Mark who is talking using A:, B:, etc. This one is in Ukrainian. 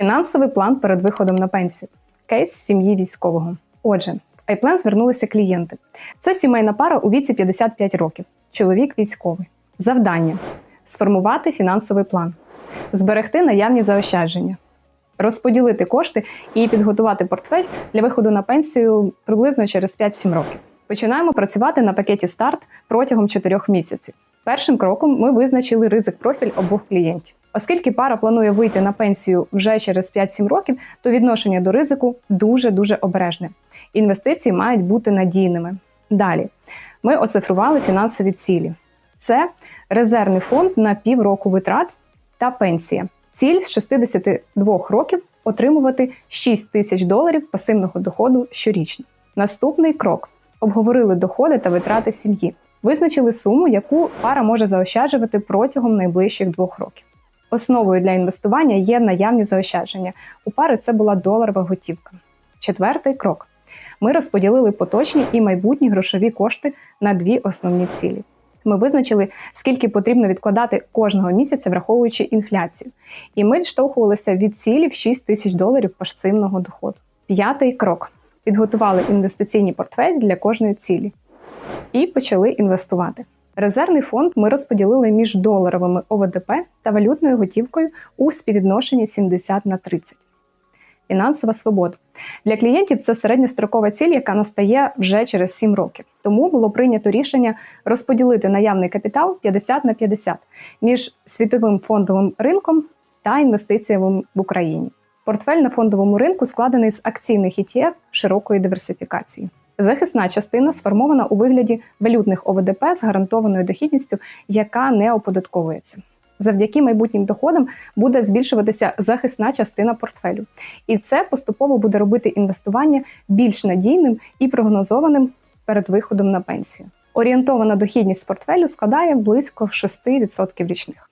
A: Фінансовий план перед виходом на пенсію. Кейс сім'ї військового. Отже, в iPlan звернулися клієнти. Це сімейна пара у віці 55 років. Чоловік військовий. Завдання сформувати фінансовий план, зберегти наявні заощадження, розподілити кошти і підготувати портфель для виходу на пенсію приблизно через 5-7 років. Починаємо працювати на пакеті старт протягом 4 місяців. Першим кроком ми визначили ризик профіль обох клієнтів. Оскільки пара планує вийти на пенсію вже через 5-7 років, то відношення до ризику дуже дуже обережне. Інвестиції мають бути надійними. Далі ми оцифрували фінансові цілі. Це резервний фонд на півроку витрат та пенсія. Ціль з 62 років отримувати 6 тисяч доларів пасивного доходу щорічно. Наступний крок: обговорили доходи та витрати сім'ї. Визначили суму, яку пара може заощаджувати протягом найближчих двох років. Основою для інвестування є наявні заощадження. У пари це була доларова готівка. Четвертий крок: ми розподілили поточні і майбутні грошові кошти на дві основні цілі. Ми визначили, скільки потрібно відкладати кожного місяця, враховуючи інфляцію. І ми відштовхувалися від цілі в 6 тисяч доларів пасивного доходу. П'ятий крок: підготували інвестиційні портфелі для кожної цілі і почали інвестувати. Резервний фонд ми розподілили між доларовими ОВДП та валютною готівкою у співвідношенні 70 на 30. Фінансова свобода для клієнтів це середньострокова ціль, яка настає вже через 7 років. Тому було прийнято рішення розподілити наявний капітал 50 на 50 між світовим фондовим ринком та інвестиціями в Україні. Портфель на фондовому ринку складений з акційних ETF широкої диверсифікації. Захисна частина сформована у вигляді валютних ОВДП з гарантованою дохідністю, яка не оподатковується. Завдяки майбутнім доходам буде збільшуватися захисна частина портфелю, і це поступово буде робити інвестування більш надійним і прогнозованим перед виходом на пенсію. Орієнтована дохідність портфелю складає близько 6% річних.